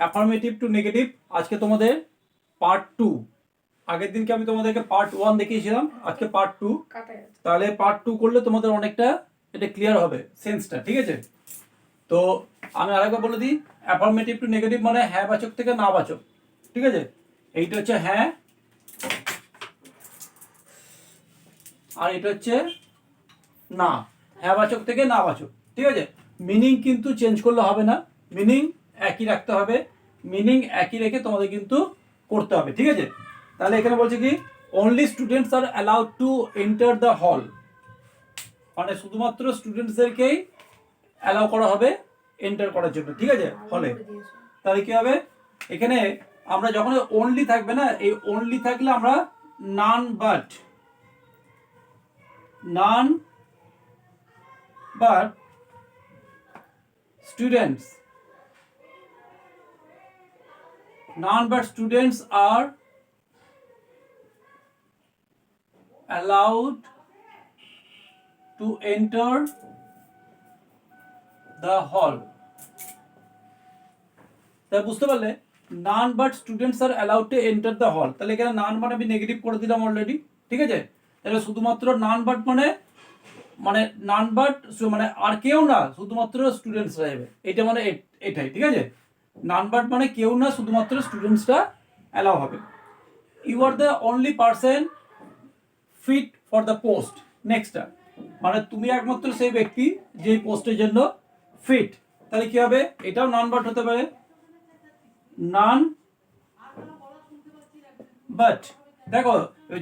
Affirmative two negative আজকে তোমাদের part two আগের দিনকে আমি তোমাদেরকে পার্ট ওয়ান দেখিয়েছিলাম আজকে পার্ট টু তাহলে পার্ট টু করলে তোমাদের অনেকটা এটা ক্লিয়ার হবে সেন্সটা ঠিক আছে? তো আমি আরেকবার বলে দিই অ্যাফার্মেটিভ টু নেগেটিভ মানে হ্যাঁ বাচক থেকে না বাচক ঠিক আছে? এইটা হচ্ছে হ্যাঁ আর এটা হচ্ছে না। হ্যাঁ বাচক থেকে না বাচক ঠিক আছে? মিনিং কিন্তু চেঞ্জ করলে হবে না। মিনিং একই রাখতে হবে মিনিং একই রেখে তোমাদের কিন্তু করতে হবে ঠিক আছে? তাহলে এখানে বলছে কি only students are allowed to enter the hall মানে শুধুমাত্র স্টুডেন্টসদেরকেই অ্যালাউ করা হবে এন্টার করার জন্য ঠিক আছে? হলে। তাহলে কি হবে? এখানে আমরা যখন অনলি থাকবে না এই অনলি থাকলে আমরা none but none but students none but students are allowed to enter the hall. তাই বুঝতে পারলে none but students are allowed to enter the hall তাহলে এখানে নান মানে আমি নেগেটিভ করে দিলাম অলরেডি ঠিক আছে? তাহলে শুধুমাত্র নান বাট মানে মানে নান বাট মানে আর কেউ না, শুধুমাত্র স্টুডেন্টসরা যাবে এটা মানে এটাই, ঠিক আছে? নান মানে কেউ না, শুধুমাত্র স্টুডেন্টসরা অ্যালাউ হবে। You are the only person fit for the post নেক্সটটা মানে তুমি একমাত্র সেই ব্যক্তি যে পোস্টের জন্য ফিট তাহলে কি হবে? এটাও নান বাট হতে পারে। নান বাট দেখো,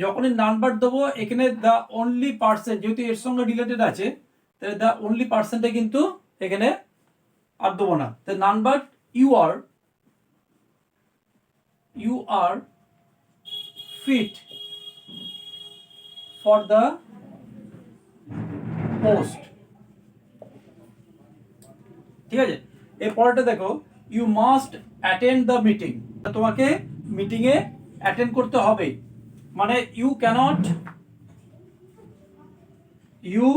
যখনই নান বাট দেবো, এখানে দ্য অনলি পার্সন যেহেতু এর সঙ্গে রিলেটেড আছে, তাহলে দ্য অনলি পার্সনটা কিন্তু এখানে আর দেবো না। তাহলে none but you are you are fit for the post ঠিক আছে? এর পরেরটা দেখো you must attend the meeting তোমাকে মিটিংয়ে অ্যাটেন্ড করতে হবে। মানে ইউ ক্যানট ইউ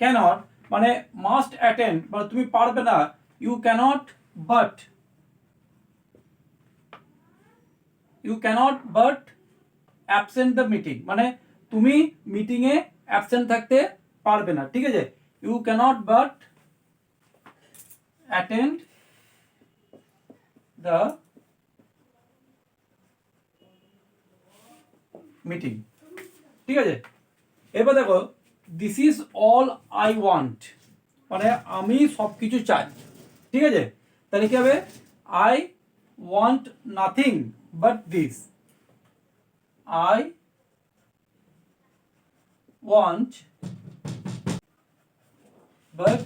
ক্যানট মানে মাস্ট অ্যাটেন্ড মানে তুমি পারবে না you cannot but you cannot but absent the meeting মানে তুমি মিটিংয়ে অ্যাবসেন্ট থাকতে পারবে না, ঠিক আছে? You cannot but attend the meeting ঠিক আছে? এবার দেখো this is all I want মানে আমি সব কিছু চাই। ঠিক আছে? তাহলে কি হবে? I want nothing but this I want but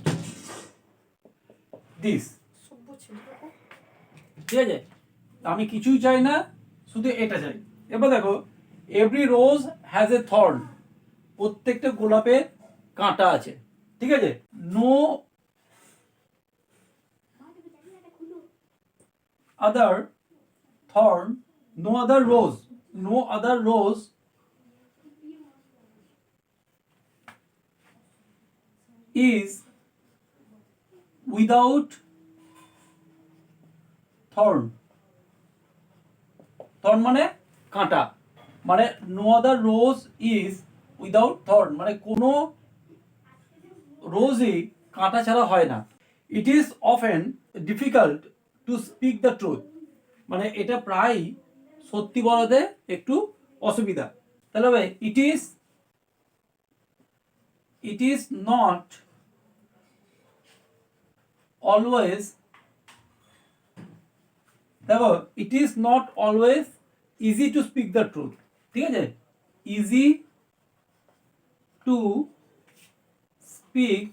this ঠিক আছে? আমি কিছুই চাই না, শুধু এটা চাই। এবার দেখো every rose has a thorn প্রত্যেকটা গোলাপের কাঁটা আছে, ঠিক আছে? No other thorn no other rose no other rose is without thorn thorn মানে কাঁটা। মানে no other rose is without thorn মানে কোনো রোজই কাঁটা ছাড়া হয় না। It is often difficult to speak the truth মানে এটা প্রায় সত্যি বলাতে একটু অসুবিধা। তাহলে হবে it is it is not always দেখো it is not always easy to speak the truth ঠিক আছে? Easy to speak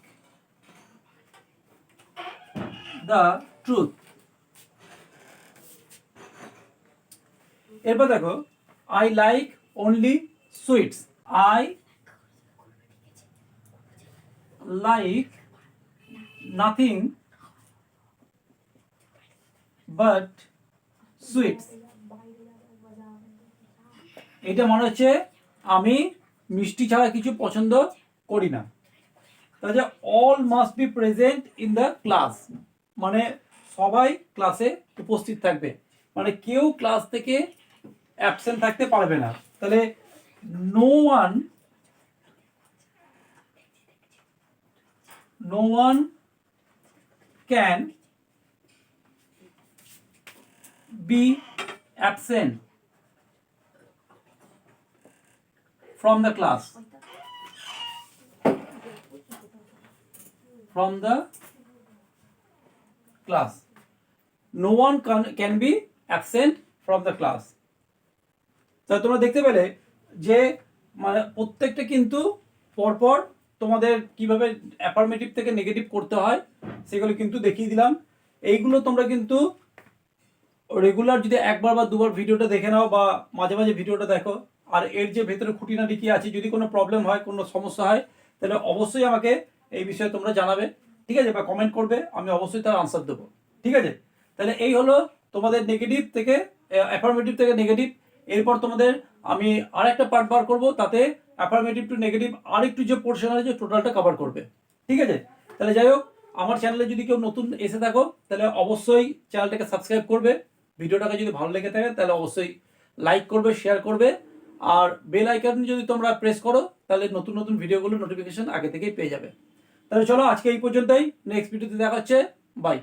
the truth এরপর দেখো I like only sweets I like nothing but sweets এটা মনে হচ্ছে আমি মিষ্টি ছাড়া কিছু পছন্দ করি না। তাহলে all must be present in the class মানে সবাই ক্লাসে উপস্থিত থাকবে। মানে কেউ ক্লাস থেকে অ্যাবসেন্ট থাকতে পারবে না। তাহলে no one no one can be absent from the class. From the class. No one can, can be absent from the class. তা তোমরা দেখতে পেলে যে মানে প্রত্যেকটা কিন্তু পরপর তোমাদের কীভাবে অ্যাফার্মেটিভ থেকে নেগেটিভ করতে হয় সেগুলো কিন্তু দেখিয়ে দিলাম। এইগুলো তোমরা কিন্তু রেগুলার যদি একবার বা দুবার ভিডিওটা দেখে নাও বা মাঝে মাঝে ভিডিওটা দেখো আর এর যে ভেতরে খুঁটিনাটি কি আছে, যদি কোনো প্রবলেম হয়, কোনো সমস্যা হয়, তাহলে অবশ্যই আমাকে এই বিষয়ে তোমরা জানাবে, ঠিক আছে? বা কমেন্ট করবে, আমি অবশ্যই তার আনসার দেবো, ঠিক আছে? তাহলে এই হলো তোমাদের নেগেটিভ থেকে অ্যাফার্মেটিভ থেকে নেগেটিভ এরপর তোমাদের আমি আর একটা পার্ট বার করব, তাতে অ্যাফার্মেটিভ টু নেগেটিভ আর একটু যে পোর্শন আছে টোটালটা কভার করবে, ঠিক আছে? তাহলে যাই হোক, আমার চ্যানেলে যদি কেউ নতুন এসে থাকো, তাহলে অবশ্যই চ্যানেলটাকে সাবস্ক্রাইব করবে। ভিডিওটাকে যদি ভালো লেগে থাকে, তাহলে অবশ্যই লাইক করবে শেয়ার করবে। আর বেল আইকন যদি তোমরা প্রেস করো, তাহলে নতুন নতুন ভিডিওগুলো নোটিফিকেশন আগে থেকেই পেয়ে যাবে। তাহলে চলো আজকে এই পর্যন্তই। নেক্সট ভিডিওতে দেখা হচ্ছে। বাই